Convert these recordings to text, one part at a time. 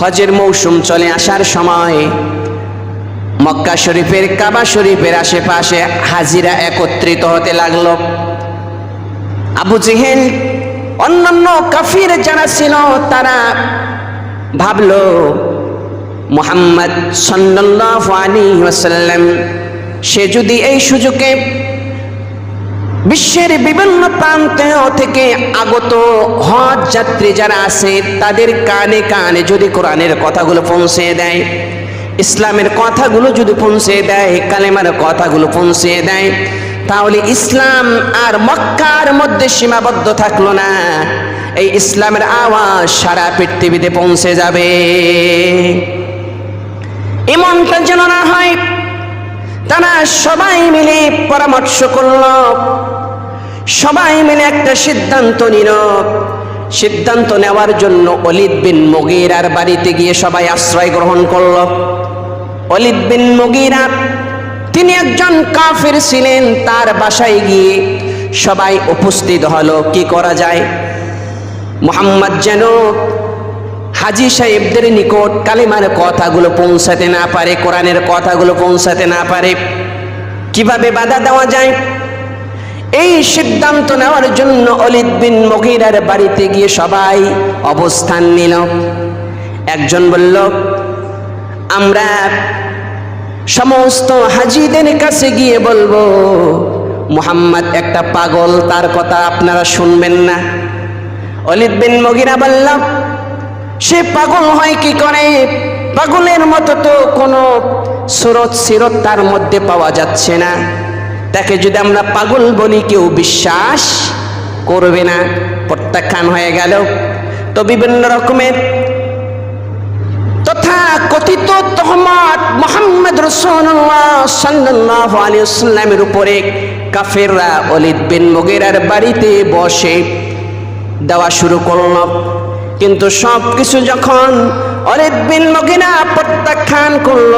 হজের মৌসুম চলে আসার সময় মক্কা শরীফের কাবা শরীফের আশেপাশে হাজিরা একত্রিত হতে লাগল। আবু জেহেল, অন্যান্য কাফির যারা ছিল, তারা ভাবলো, মোহাম্মদ সাল্লাল্লাহু আলাইহি ওয়াসাল্লাম, সে যদি এই সুযোগে বিশ্বের বিভিন্ন প্রান্ত থেকে আগত হজ যাত্রী যারা আছে, তাদের কানে কানে যদি কোরআনের কথাগুলো পৌঁছে দেয়, ইসলামের কথাগুলো যদি পৌঁছে দেয়, কালেমার কথাগুলো পৌঁছে দেয়, তাহলে ইসলাম আর মক্কার মধ্যে সীমাবদ্ধ থাকল না। এই ইসলামের আওয়াজ সারা পৃথিবীতে পৌঁছে যাবে। এমনটা যেন না হয়, তারা সবাই মিলে পরামর্শ করল সবাই মিলে একটা সিদ্ধান্ত নিল। সিদ্ধান্ত নেওয়ার জন্য অলিদ বিন মগিরার বাড়িতে গিয়ে সবাই আশ্রয় গ্রহণ করল। অলিদ বিন মগিরা, তিনি একজন কাফের ছিলেন, তার বাসায় গিয়ে সবাই উপস্থিত হলো। কি করা যায়? মোহাম্মদ যেন হাজি সাহেবদের নিকট কালিমার কথাগুলো পৌঁছাতে না পারে, কোরআনের কথাগুলো পৌঁছাতে না পারে। কীভাবে বাধা দেওয়া যায়? এই সিদ্ধান্ত নেওয়ার জন্য অলিদ বিন মগিরার বাড়িতে গিয়ে সবাই অবস্থান নিল। একজন বলল, আমরা সমস্ত হাজিদের কাছে গিয়ে বলব, মুহাম্মদ একটা পাগল, তার কথা আপনারা শুনবেন না। অলিদ বিন মগিরা বলল, সে পাগল হয় কি করে? পাগলের মতো তো কোনো সুরত সিরত তার মধ্যে পাওয়া যাচ্ছে না। তাকে যদি আমরা পাগল বলি, কেউ বিশ্বাস করবে না। প্রত্যাখ্যান হয়ে গেল। তো বিভিন্ন রকমের তথা কথিত তহমত মোহাম্মদ রসুল্লাহ সাল্লাহ আলিয়াল্লামের উপরে কাফেররা অলিদ বিন মগেরার বাড়িতে বসে দেওয়া শুরু করল। কিন্তু সব কিছু যখন অলিদ বিন মগিরা প্রত্যাখ্যান করল,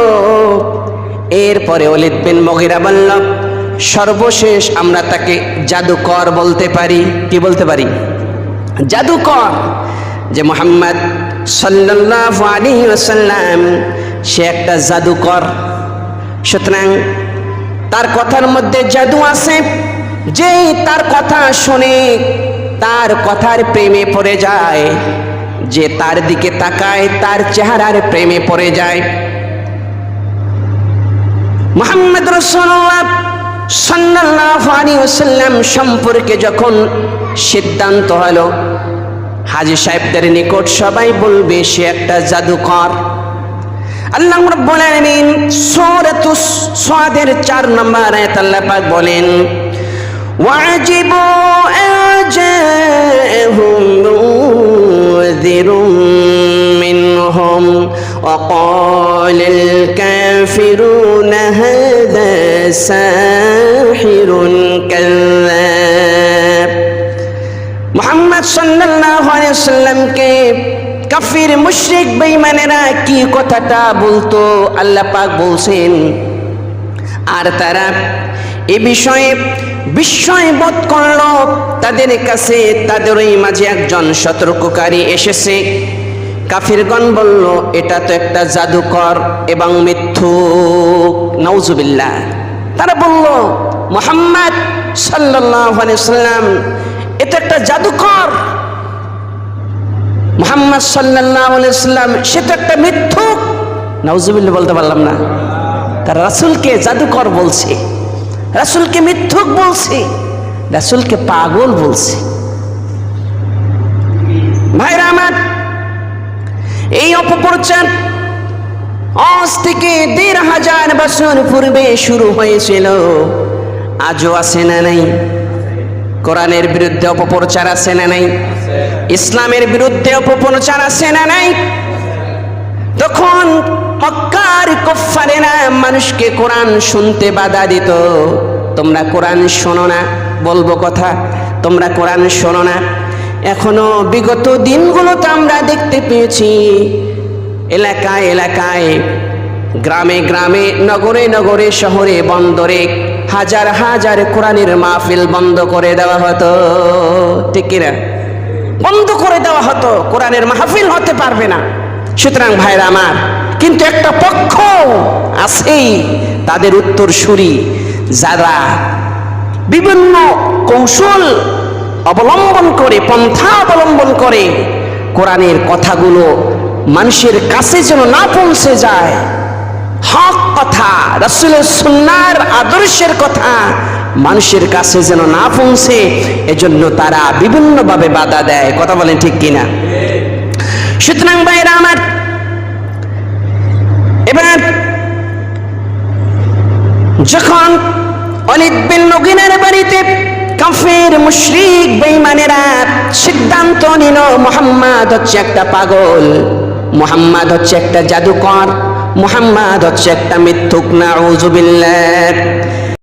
এরপরে অলিদ বিন মগিরা বলল সর্বশেষ আমরা তাকে জাদুকর বলতে পারি। কি বলতে পারি? জাদুকর। যে মোহাম্মদ সাল্লাল্লাহু আলাইহি ওয়াসাল্লাম, সে একটা জাদুকর। সুতরাং তার কথার মধ্যে জাদু আছে। যেই তার কথা শুনে তার কথার প্রেমে পড়ে যায়, যে তার দিকে তাকায় তার চেহারার প্রেমে পড়ে যায়। মোহাম্মদ রসুল্লাহ সাল্লাল্লাহু আলাইহি ওয়াসাল্লাম সম্পর্কে যখন সিদ্ধান্ত হলো হাজি সাহেবদের নিকট সবাই বলবে সে একটা জাদুকর আল্লাহ রাব্বুল আলামিন সূরাতুস সাদের 4 নম্বর আয়াত আল্লাহ পাক বলেন وعجبوا أن جاءهم منذر منهم وقال الكافرون هذا সাহিরুন কাল্লাব মুহাম্মদ সাল্লাল্লাহু আলাইহি সাল্লামকে কাফির, মুশরিক, বেঈমানেরা কি কথাটা বলতো আল্লাহ পাক বলছেন, আর তারা এ বিষয়ে বিস্ময় বোধ করল, তাদের কাছে তাদেরই মাঝে একজন সতর্ককারী এসেছে। কাফিরগণ বলল, এটা তো একটা জাদুকর এবং মিথ্যুক নৌজুবিল্লা তারা বলল, মোহাম্মদ সাল্লাম এটা একটা জাদুকর। মোহাম্মদ সাল্লাম সেটা একটা মিথ্যুক। নওজুবিল্লাহ বলতে পারলাম না। তারা রাসূলকে জাদুকর বলছে, রাসুলকে মিথ্যুক বলছে, রাসূলকে পাগল বলছে। ভাইরা আমার, এই অপপ্রচার আজ থেকে দেড় হাজার বছর পূর্বে শুরু হয়েছিল। আজও আছে না নাই? কোরআনের বিরুদ্ধে অপপ্রচার আছে না নাই? ইসলামের বিরুদ্ধে অপপ্রচার আছে না নাই? তখন মক্কার কুফারেরা মানুষকে কোরআন শুনতে বাধা দিত। তোমরা কোরআন শোনো না, বলব কথা, তোমরা কোরআন শোনো না। এখনও বিগত দিনগুলোতে আমরা দেখতে পেয়েছি এলাকায় এলাকায়, গ্রামে গ্রামে, নগরে নগরে, শহরে, বন্দরে হাজার হাজার কোরআনের মাহফিল বন্ধ করে দেওয়া হতো। ঠিক কিনা বন্ধ করে দেওয়া হতো। কোরআনের মাহফিল হতে পারবে না। সুতরাং ভাইরা আমার, কিন্তু একটা পক্ষ আছেই, তাদের উত্তর সুরি যারা বিভিন্ন কৌশল অবলম্বন করে, পন্থা অবলম্বন করে কোরআনের কথাগুলো মানুষের কাছে যেন না পৌঁছে যায়। হক কথা, রাসূলের সুন্নার আদর্শের কথা মানুষের কাছে যেন না পৌঁছে, এজন্য তারা বিভিন্নভাবে বাধা দেয়। কথা বলেন ঠিক কিনা? সুতরাং ভাইরা আমার, এবার যখন অলিদ বিন নগিনের বাড়িতে কাফের, মুশরিক, বেঈমানেরা সিদ্ধান্ত নিল, মোহাম্মদ হচ্ছে একটা পাগল। মোহাম্মদ হচ্ছে একটা জাদুকর মোহাম্মদ হচ্ছে একটা মিথ্যুক নাউজুবিল্লাহ।